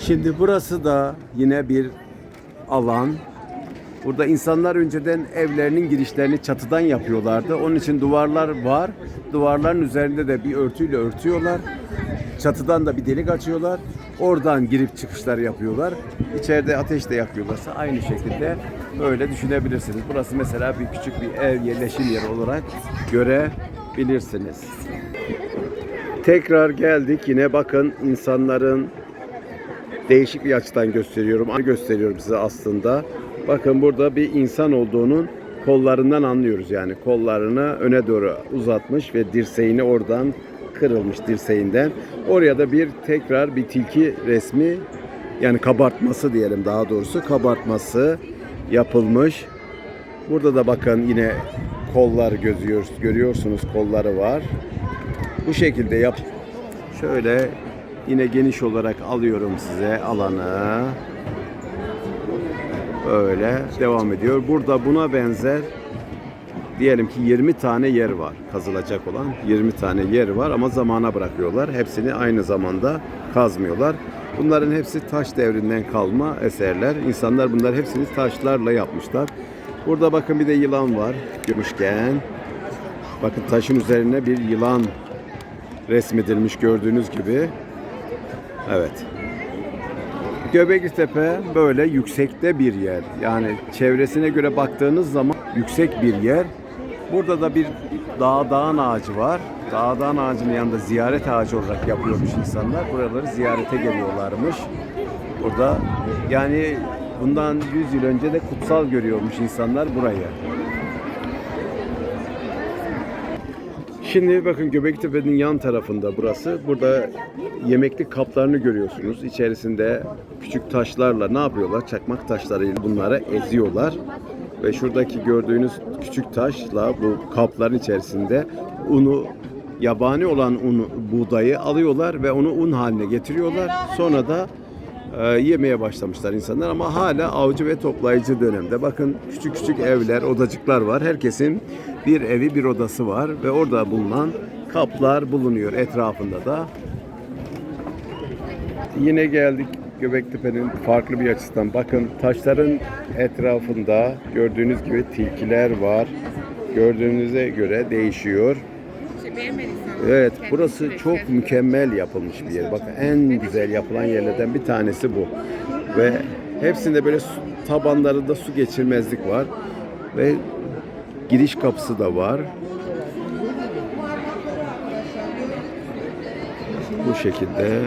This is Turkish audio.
Şimdi burası da yine bir alan. Burada insanlar önceden evlerinin girişlerini çatıdan yapıyorlardı. Onun için duvarlar var. Duvarların üzerinde de bir örtüyle örtüyorlar. Çatıdan da bir delik açıyorlar. Oradan girip çıkışlar yapıyorlar. İçeride ateş de yakıyorlarsa aynı şekilde böyle düşünebilirsiniz. Burası mesela bir küçük bir ev yerleşim yeri olarak görebilirsiniz. Tekrar geldik. Yine bakın insanların değişik bir açıdan gösteriyorum. Gösteriyorum size aslında. Bakın burada bir insan olduğunun kollarından anlıyoruz yani. Kollarını öne doğru uzatmış ve dirseğini oradan kırılmış dirseğinden. Oraya da bir tekrar bir tilki resmi yani kabartması diyelim daha doğrusu kabartması yapılmış. Burada da bakın yine kollar gözüyoruz, görüyorsunuz kolları var. Bu şekilde yap. Şöyle yine geniş olarak alıyorum size alanı. Böyle devam ediyor. Burada buna benzer diyelim ki 20 tane yer var kazılacak olan 20 tane yer var ama zamana bırakıyorlar. Hepsini aynı zamanda kazmıyorlar. Bunların hepsi taş devrinden kalma eserler. İnsanlar bunlar hepsini taşlarla yapmışlar. Burada bakın bir de yılan var. Görmüşken bakın taşın üzerine bir yılan resmedilmiş gördüğünüz gibi. Evet. Göbekli Tepe böyle yüksekte bir yer. Yani çevresine göre baktığınız zaman yüksek bir yer. Burada da bir dağ dağın ağacı var. Dağ dağın ağacının yanında ziyaret ağacı olarak yapıyormuş insanlar. Buraları ziyarete geliyorlarmış. Burada yani bundan 100 yıl önce de kutsal görüyormuş insanlar burayı. Şimdi bakın Göbektepe'nin yan tarafında burası. Burada yemeklik kaplarını görüyorsunuz. İçerisinde küçük taşlarla ne yapıyorlar? Çakmak taşlarıyla bunları eziyorlar. Ve şuradaki gördüğünüz küçük taşla bu kapların içerisinde unu yabani olan unu, buğdayı alıyorlar ve onu un haline getiriyorlar. Sonra da e, yemeye başlamışlar insanlar ama hala avcı ve toplayıcı dönemde. Bakın küçük küçük evler, odacıklar var. Herkesin bir evi, bir odası var ve orada bulunan kaplar bulunuyor etrafında da. Yine geldik Göbektepe'nin farklı bir açısından. Bakın taşların etrafında gördüğünüz gibi tilkiler var. Gördüğünüze göre değişiyor. Evet, burası çok mükemmel yapılmış bir yer. Bakın en güzel yapılan yerlerden bir tanesi bu. Ve hepsinde böyle tabanlarında su geçirmezlik var. Ve giriş kapısı da var. Bu şekilde